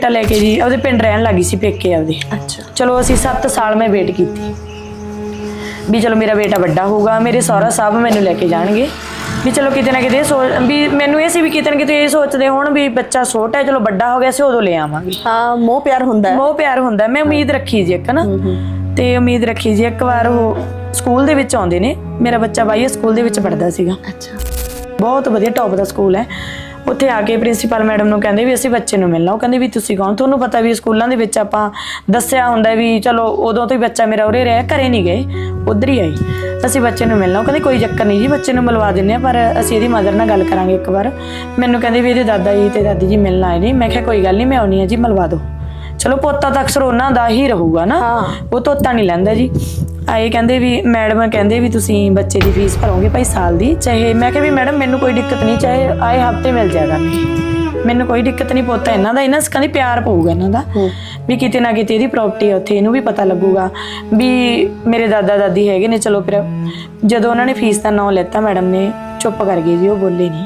ਬੇਟਾ ਲੈ ਕੇ ਜੀ ਉਹਦੇ ਪਿੰਡ ਰਹਿਣ ਲੱਗੀ ਸੀ ਪੇਕੇ ਆਪਦੇ। ਅੱਛਾ। ਚਲੋ ਅਸੀਂ 7 ਸਾਲ ਮੈਂ ਵੇਟ ਕੀਤੀ। ਵੀ ਚਲੋ ਮੇਰਾ ਬੇਟਾ ਵੱਡਾ ਹੋਊਗਾ ਮੇਰੇ ਸਹੁਰਾ ਸਾਹਿਬ ਮੈਨੂੰ ਲੈ ਕੇ ਜਾਣਗੇ। ਵੀ ਚਲੋ ਕਿਤੇ ਨਾ ਕਿਤੇ ਸੋਚ ਵੀ ਮੈਨੂੰ ਇਹ ਸੀ ਵੀ ਕਿਤੇ ਨਾ ਕਿਤੇ ਇਹ ਸੋਚਦੇ ਹੋਣ ਵੀ ਬੱਚਾ ਛੋਟਾ ਹੈ ਚਲੋ ਵੱਡਾ ਹੋ ਗਿਆ ਸੀ ਉਦੋਂ ਲੈ ਆਵਾਂਗੇ। ਹਾਂ ਮੋਹ ਪਿਆਰ ਹੁੰਦਾ ਹੈ। ਮੋਹ ਪਿਆਰ ਹੁੰਦਾ ਮੈਂ ਉਮੀਦ ਰੱਖੀ ਜੀ ਇੱਕ ਨਾ। ਤੇ ਉਮੀਦ ਰੱਖੀ ਜੀ ਇੱਕ ਵਾਰ ਉਹ ਸਕੂਲ ਦੇ ਵਿੱਚ ਆਉਂਦੇ ਨੇ। ਮੇਰਾ ਬੱਚਾ ਬਾਈ ਸਕੂਲ ਦੇ ਵਿੱਚ ਪੜਦਾ ਸੀਗਾ। ਅੱਛਾ। ਬਹੁਤ ਵਧੀਆ ਟੌਪ ਦਾ ਸਕੂਲ ਹੈ। ਉੱਥੇ ਆ ਕੇ ਪ੍ਰਿੰਸੀਪਲ ਮੈਡਮ ਨੂੰ ਕਹਿੰਦੇ ਵੀ ਅਸੀਂ ਬੱਚੇ ਨੂੰ ਮਿਲਣਾ। ਉਹ ਕਹਿੰਦੇ ਵੀ ਤੁਸੀਂ ਕੌਣ? ਤੁਹਾਨੂੰ ਪਤਾ ਵੀ ਸਕੂਲਾਂ ਦੇ ਵਿੱਚ ਆਪਾਂ ਦੱਸਿਆ ਹੁੰਦਾ ਵੀ ਚਲੋ ਉਦੋਂ ਤੋਂ ਹੀ ਬੱਚਾ ਮੇਰਾ ਉਰੇ ਰਿਹਾ, ਘਰੇ ਨਹੀਂ ਗਏ, ਉਧਰ ਹੀ ਆਈ। ਅਸੀਂ ਬੱਚੇ ਨੂੰ ਮਿਲਣਾ। ਉਹ ਕਹਿੰਦੇ ਕੋਈ ਚੱਕਰ ਨਹੀਂ ਜੀ, ਬੱਚੇ ਨੂੰ ਮਿਲਵਾ ਦਿੰਨੇ ਆ ਪਰ ਅਸੀਂ ਇਹਦੀ ਮਦਰ ਨਾਲ ਗੱਲ ਕਰਾਂਗੇ ਇੱਕ ਵਾਰ। ਮੈਨੂੰ ਕਹਿੰਦੇ ਵੀ ਇਹਦੇ ਦਾਦਾ ਜੀ ਤੇ ਦਾਦੀ ਜੀ ਮਿਲਣ ਆਏ ਨੇ। ਮੈਂ ਕਿਹਾ ਕੋਈ ਗੱਲ ਨਹੀਂ, ਮੈਂ ਆਉਣੀ ਆ ਜੀ, ਮਿਲਵਾ ਦਿਓ। ਚਲੋ ਪੋਤਾ ਤਾਂ ਅਕਸਰ ਉਹਨਾਂ ਦਾ ਹੀ ਰਹੂਗਾ ਨਾ। ਉਹ ਤੋਤਾ ਨਹੀਂ ਲੈਂਦਾ ਜੀ। ਆਏ ਕਹਿੰਦੇ ਵੀ ਮੈਡਮ ਕਹਿੰਦੇ ਵੀ ਤੁਸੀਂ ਬੱਚੇ ਦੀ ਫੀਸ ਭਰੋਗੇ ਭਾਈ ਸਾਲ ਦੀ। ਚਾਹੇ ਮੈਂ ਕਿਹਾ ਵੀ ਮੈਡਮ ਮੈਨੂੰ ਕੋਈ ਦਿੱਕਤ ਨਹੀਂ ਚਾਹੇ ਆਏ ਹਫ਼ਤੇ ਮਿਲ ਜਾਏਗਾ। ਮੈਨੂੰ ਕੋਈ ਦਿੱਕਤ ਨਹੀਂ ਪੋਤਾ ਇਹਨਾਂ ਦਾ ਇਹਨਾਂ ਕਹਿੰਦੀ ਪਿਆਰ ਪਊਗਾ ਇਹਨਾਂ ਦਾ। ਵੀ ਕਿਤੇ ਨਾ ਕਿਤੇ ਇਹਦੀ ਪ੍ਰਾਪਰਟੀ ਉੱਥੇ ਇਹਨੂੰ ਵੀ ਪਤਾ ਲੱਗੂਗਾ। ਵੀ ਮੇਰੇ ਦਾਦਾ ਦਾਦੀ ਹੈਗੇ ਨੇ ਚਲੋ ਫਿਰ। ਜਦੋਂ ਉਹਨਾਂ ਨੇ ਫੀਸ ਦਾ ਨਾਂ ਲੈਤਾ ਮੈਡਮ ਨੇ ਚੁੱਪ ਕਰ ਗਈ ਜੀ ਉਹ ਬੋਲੇ ਨਹੀਂ।